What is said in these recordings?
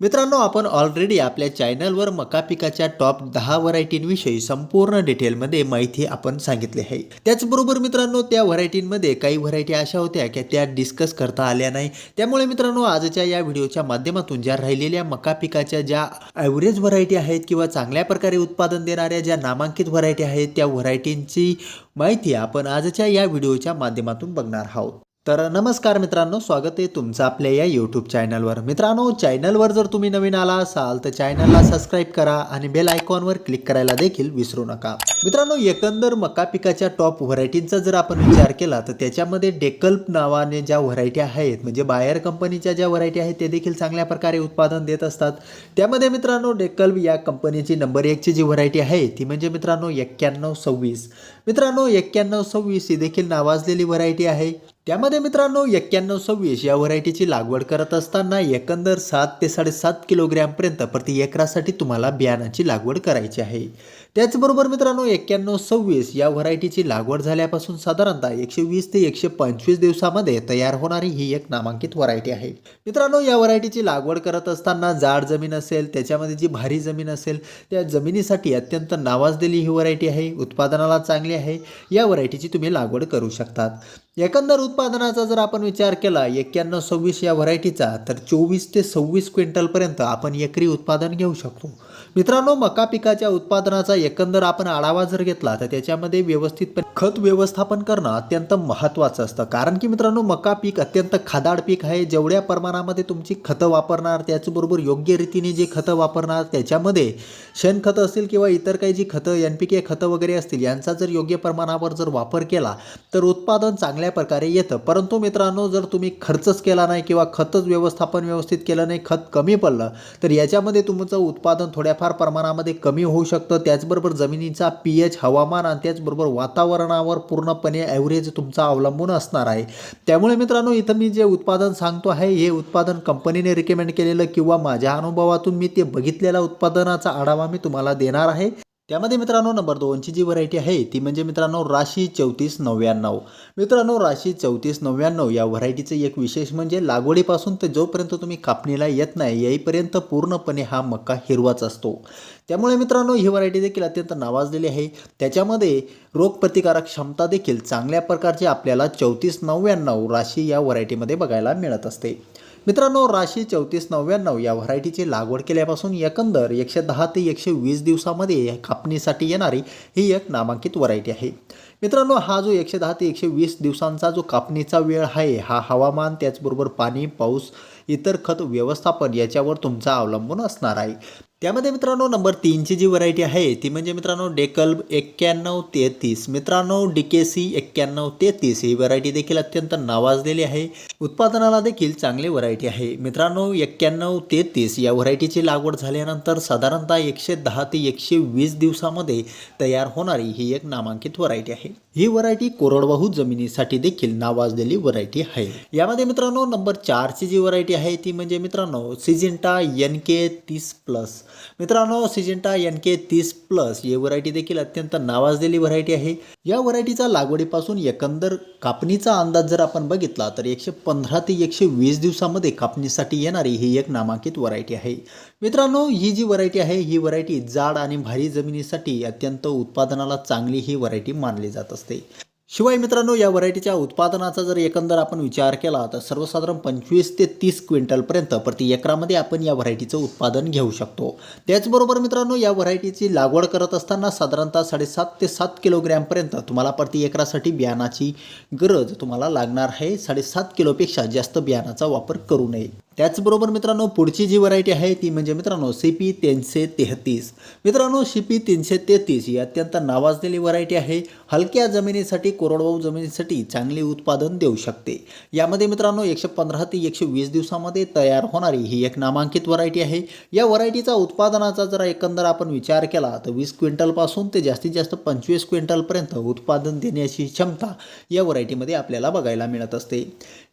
मित्रांनो आपण ऑलरेडी आपल्या चॅनलवर मका पिकाच्या टॉप दहा व्हरायटींविषयी संपूर्ण डिटेलमध्ये माहिती आपण सांगितली आहे. त्याचबरोबर मित्रांनो त्या व्हरायटींमध्ये काही व्हरायटी अशा होत्या की त्या डिस्कस करता आल्या नाही. त्यामुळे मित्रांनो आजच्या या व्हिडिओच्या माध्यमातून ज्या राहिलेल्या मका पिकाच्या ज्या ॲव्हरेज व्हरायटी आहेत किंवा चांगल्या प्रकारे उत्पादन देणाऱ्या ज्या नामांकित व्हरायटी आहेत त्या व्हरायटींची माहिती आपण आजच्या या व्हिडिओच्या माध्यमातून बघणार आहोत. तर नमस्कार मित्रांनो स्वागत आहे तुमचं आपल्या या यूट्यूब चॅनलवर मित्रांनो चॅनलवर जर तुम्ही नवीन आला असाल तर चॅनलला सबस्क्राईब करा आणि बेल आयकॉनवर क्लिक करायला देखील विसरू नका. मित्रांनो एकंदर मका पिकाच्या टॉप व्हरायटींचा जर आपण विचार केला तर त्याच्यामध्ये डेकल्प नावाने ज्या व्हरायटी आहेत म्हणजे बायर कंपनीच्या ज्या व्हरायटी आहेत ते देखील चांगल्या प्रकारे उत्पादन देत असतात. त्यामध्ये मित्रांनो डेकल्प या कंपनीची नंबर एकची जी व्हरायटी आहे ती म्हणजे मित्रांनो एक्क्याण्णव सव्वीस. मित्रांनो एक्क्याण्णव सव्वीस ही देखील नावाजलेली व्हरायटी आहे. त्यामध्ये मित्रांनो एक्क्याण्णव सव्वीस या व्हरायटीची लागवड करत असताना एकंदर सात ते साडेसात किलोग्रॅमपर्यंत प्रति एकरासाठी तुम्हाला बियाणाची लागवड करायची आहे. त्याचबरोबर मित्रांनो एक्क्याण्णव सव्वीस या व्हरायटीची लागवड झाल्यापासून साधारणतः एकशे वीस ते एकशे पंचवीस दिवसामध्ये तयार होणारी ही एक नामांकित व्हरायटी आहे. मित्रांनो या व्हरायटीची लागवड करत असताना जाड जमीन असेल त्याच्यामध्ये जी भारी जमीन असेल त्या जमिनीसाठी अत्यंत नावाजलेली ही व्हरायटी आहे उत्पादनाला चांगली आहे या व्हरायटीची तुम्ही लागवड करू शकतात. एकंदर उत्पादनाचा जर आपण विचार केला एक्क्याण्णव सव्वीस या व्हरायटीचा तर चोवीस ते सव्वीस क्विंटलपर्यंत आपण एकरी उत्पादन घेऊ शकतो. मित्रांनो मका पिकाच्या उत्पादनाचा एकंदर आपण आढावा जर घेतला तर त्याच्यामध्ये व्यवस्थितपणे खत व्यवस्थापन करणं अत्यंत महत्त्वाचं असतं. कारण की मित्रांनो मका पीक अत्यंत खादाड पीक आहे. जेवढ्या प्रमाणामध्ये तुमची खतं वापरणार त्याचबरोबर योग्य रीतीने जे खतं वापरणार त्याच्यामध्ये शेणखतं असतील किंवा इतर काही जी खतं एन पी के खतं वगैरे असतील यांचा जर योग्य प्रमाणावर जर वापर केला तर उत्पादन चांगल्या प्रकारे येतं. परंतु मित्रांनो जर तुम्ही खर्चच केला नाही किंवा खतच व्यवस्थापन व्यवस्थित केलं नाही खत कमी पडलं तर याच्यामध्ये तुमचं उत्पादन थोड्या थोड्याफार प्रमाणामध्ये कमी होऊ शकतं. त्याचबरोबर जमिनीचा पी एच हवामान आणि त्याचबरोबर वातावरणावर पूर्णपणे ॲव्हरेज तुमचा अवलंबून असणार आहे. त्यामुळे मित्रांनो इथं मी जे उत्पादन सांगतो आहे हे उत्पादन कंपनीने रिकमेंड केलेलं किंवा माझ्या अनुभवातून मी ते बघितलेल्या उत्पादनाचा आढावा मी तुम्हाला देणार आहे. त्यामध्ये मित्रांनो नंबर दोनची जी व्हरायटी आहे ती म्हणजे मित्रांनो राशी चौतीस नव्याण्णव. मित्रांनो राशी चौतीस नव्याण्णव या व्हरायटीचं एक विशेष म्हणजे लागवडीपासून ते जोपर्यंत तुम्ही कापणीला येत नाही येईपर्यंत पूर्णपणे हा मक्का हिरवाच असतो. त्यामुळे मित्रांनो ही व्हरायटी देखील अत्यंत नावाजलेली आहे. त्याच्यामध्ये रोगप्रतिकारक क्षमता देखील चांगल्या प्रकारची आपल्याला चौतीस नव्याण्णव राशी या व्हरायटीमध्ये बघायला मिळत असते. मित्रांनो राशी चौतीस नव्याण्णव या व्हरायटीची लागवड केल्यापासून एकंदर एकशे दहा ते एकशे वीस दिवसामध्ये कापणीसाठी येणारी ही एक नामांकित व्हरायटी आहे. मित्रांनो हा जो एकशे दहा ते एकशे वीस दिवसांचा जो कापणीचा वेळ आहे हा हवामान त्याचबरोबर पाणी पाऊस इतर खत व्यवस्थापन याच्यावर तुमचा अवलंबून असणार आहे. त्यामध्ये मित्रांनो नंबर तीनची जी व्हरायटी आहे ती म्हणजे मित्रांनो डेकल्ब एक्क्याण्णव तेहतीस. मित्रांनो डी के सी एक्क्याण्णव तेहतीस ही व्हरायटी देखील अत्यंत नावाजलेली आहे. उत्पादनाला देखील चांगली व्हरायटी आहे. मित्रांनो एक्क्याण्णव तेहतीस या व्हरायटीची लागवड झाल्यानंतर साधारणतः एकशे दहा ते एकशे वीस दिवसामध्ये तयार होणारी ही एक नामांकित व्हरायटी आहे. ही व्हरायटी कोरडवाहू जमिनीसाठी देखील नावाजलेली व्हरायटी आहे. यामध्ये मित्रांनो नंबर चारची जी व्हरायटी आहे ती म्हणजे मित्रांनो सिजिंटा एन के तीस प्लस. मित्रांनो सिजेंटा एन के तीस प्लस ही व्हरायटी देखील अत्यंत नावाजलेली व्हरायटी आहे. या व्हरायटीचा लागवडीपासून एकंदर कापणीचा अंदाज जर आपण बघितला तर एकशे पंधरा ते एकशे वीस दिवसामध्ये कापणीसाठी येणारी ही एक नामांकित व्हरायटी आहे. मित्रांनो ही जी व्हरायटी आहे ही व्हरायटी जाड आणि भारी जमिनीसाठी अत्यंत उत्पादनाला चांगली ही व्हरायटी मानली जात असते. शिवाय मित्रांनो या व्हरायटीच्या उत्पादनाचा जर एकंदर आपण विचार केला तर सर्वसाधारण पंचवीस ते तीस क्विंटलपर्यंत प्रति एकरामध्ये आपण या व्हरायटीचं उत्पादन घेऊ शकतो. त्याचबरोबर मित्रांनो या व्हरायटीची लागवड करत असताना साधारणतः साडेसात ते सात किलोग्रॅमपर्यंत तुम्हाला प्रति एकरासाठी बियाणाची गरज तुम्हाला लागणार आहे. साडेसात किलोपेक्षा जास्त बियाणाचा वापर करू नये. त्याचबरोबर मित्रांनो पुढची जी व्हरायटी आहे ती म्हणजे मित्रांनो सी पी तीनशे तेहतीस. मित्रांनो सी पी तीनशे तेहतीस ही अत्यंत नावाजलेली व्हरायटी आहे. हलक्या जमिनीसाठी कोरडवाहू जमिनीसाठी चांगले उत्पादन देऊ शकते. यामध्ये मित्रांनो एकशे पंधरा ते एकशे वीस दिवसामध्ये तयार होणारी ही एक नामांकित व्हरायटी आहे. या व्हरायटीचा उत्पादनाचा जर एकंदर आपण विचार केला तर वीस क्विंटलपासून ते जास्तीत जास्त पंचवीस क्विंटलपर्यंत उत्पादन देण्याची क्षमता या व्हरायटीमध्ये आपल्याला बघायला मिळत असते.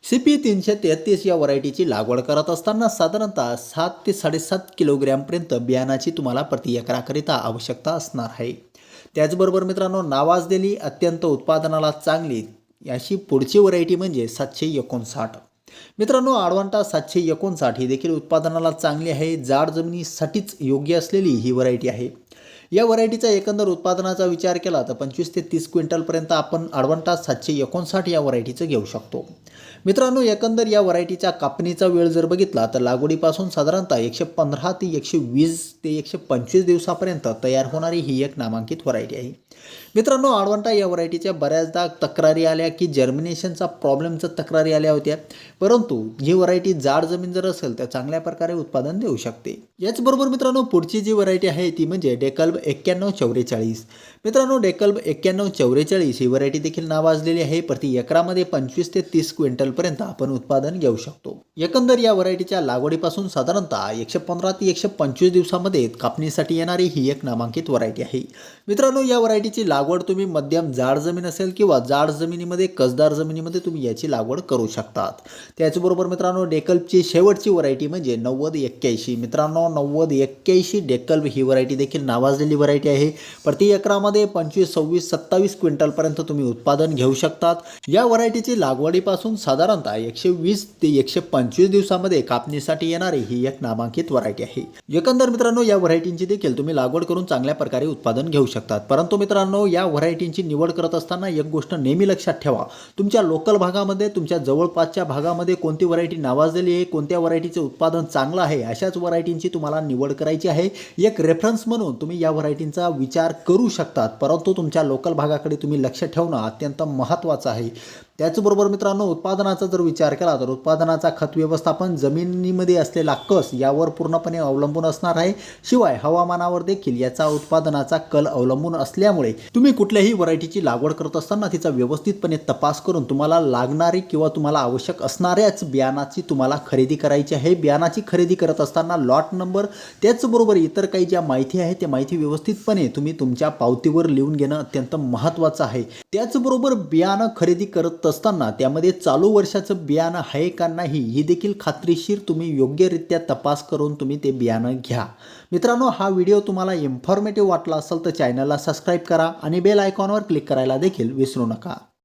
सी पी तीनशे तेहतीस या व्हरायटीची लागवड करत असताना साधारणतः सात ते साडेसात किलोग्रॅमपर्यंत बियाणाची तुम्हाला प्रति एकराकरिता आवश्यकता असणार आहे. त्याचबरोबर मित्रांनो नावाजलेली अत्यंत उत्पादनाला चांगली अशी पुढची व्हरायटी म्हणजे सातशे एकोणसाठ. मित्रांनो आडवांटा सातशे एकोणसाठ ही देखील उत्पादनाला चांगली आहे. जाड जमिनीसाठीच योग्य असलेली ही व्हरायटी आहे. या व्हरायटीचा एकंदर उत्पादनाचा विचार केला तर पंचवीस ते तीस क्विंटलपर्यंत आपण आडवंटा सातशे एकोणसाठ या व्हरायटीचं घेऊ शकतो. मित्रांनो एकंदर या व्हरायटीच्या कापणीचा वेळ जर बघितला तर लागवडीपासून साधारणतः एकशे पंधरा ते एकशे वीस ते एकशे पंचवीस दिवसापर्यंत तयार होणारी ही एक नामांकित व्हरायटी आहे. मित्रांनो आडवंटा या व्हरायटीच्या बऱ्याचदा तक्रारी आल्या की जर्मिनेशनचा प्रॉब्लेमच्या तक्रारी आल्या होत्या. परंतु ही व्हरायटी जाड जमीन जर असेल तर चांगल्या प्रकारे उत्पादन देऊ शकते. याचबरोबर मित्रांनो पुढची जी व्हरायटी आहे ती म्हणजे डेकल्ब एक्क्याण्णव चौवेचाळीस मित्रांनो डेकल्ब एक्क्याण्णव चौवेचाळीस ही व्हरायटी देखील नावाजलेली आहे. प्रति एकरामध्ये पंचवीस ते तीस क्विंटलपर्यंत आपण उत्पादन घेऊ शकतो. एकंदर या व्हरायटीच्या लागवडीपासून साधारणतः एकशे पंधरा ते एकशे पंचवीस दिवसामध्ये कापणीसाठी येणारी ही एक नामांकित व्हरायटी आहे. मित्रांनो या व्हरायटीची लागवड तुम्ही मध्यम जाड जमीन असेल किंवा जाड जमिनीमध्ये कसदार जमिनीमध्ये तुम्ही याची लागवड करू शकतात. त्याचबरोबर मित्रांनो डेकल्पची शेवटची व्हरायटी म्हणजे नव्वद एक्क्याऐंशी. मित्रांनो नव्वद एक्क्याऐंशी डेकल्प ही व्हरायटी देखील नावाजलेली व्हरायटी आहे. प्रति एकरामध्ये पंचवीस सव्वीस सत्तावीस क्विंटलपर्यंत तुम्ही उत्पादन घेऊ शकतात. या व्हरायटीची लागवडीपासून साधारणतः एकशे वीस ते एकशे पंचवीस दिवसामध्ये कापणीसाठी येणारी ही एक नामांकित व्हरायटी आहे. एकंदर मित्रांनो या व्हरायटींची देखील तुम्ही लागवड करून चांगल्या प्रकारे उत्पादन घेऊ शकतात. परंतु मित्रांनो मित्रांनो या व्हरायटींची निवड करत असताना एक गोष्ट नेहमी लक्षात ठेवा. तुमच्या लोकल भागामध्ये तुमच्या जवळपासच्या भागामध्ये कोणती व्हरायटी नावाजलेली आहे कोणत्या व्हरायटीचे उत्पादन चांगलं आहे अशाच व्हरायटींची तुम्हाला निवड करायची आहे. एक रेफरन्स म्हणून तुम्ही या व्हरायटींचा विचार करू शकतात परंतु तुमच्या लोकल भागाकडे तुम्ही लक्ष ठेवणं अत्यंत महत्त्वाचं आहे. त्याचबरोबर मित्रांनो उत्पादनाचा जर विचार केला तर उत्पादनाचा खत व्यवस्थापन जमिनीमध्ये असलेला कस यावर पूर्णपणे अवलंबून असणार आहे. शिवाय हवामानावर देखील याचा उत्पादनाचा कल अवलंबून असल्यामुळे तुम्ही कुठल्याही व्हरायटीची लागवड करत असताना तिचा व्यवस्थितपणे तपास करून तुम्हाला लागणारी किंवा तुम्हाला आवश्यक असणाऱ्याच बियाणाची तुम्हाला खरेदी करायची आहे. बियाणाची खरेदी करत असताना लॉट नंबर त्याचबरोबर इतर काही ज्या माहिती आहे त्या माहिती व्यवस्थितपणे तुम्ही तुमच्या पावतीवर लिहून घेणं अत्यंत महत्त्वाचं आहे. त्याचबरोबर बियाणं खरेदी करत असताना त्यामध्ये चालू वर्षाचं बियाणं आहे का नाही ही देखील खात्रीशीर तुम्ही योग्यरित्या तपास करून तुम्ही ते बियाणं घ्या. मित्रांनो हा व्हिडिओ तुम्हाला इन्फॉर्मेटिव्ह वाटला असेल तर चॅनलला सबस्क्राईब करा आणि बेल आयकॉनवर क्लिक करायला देखील विसरू नका.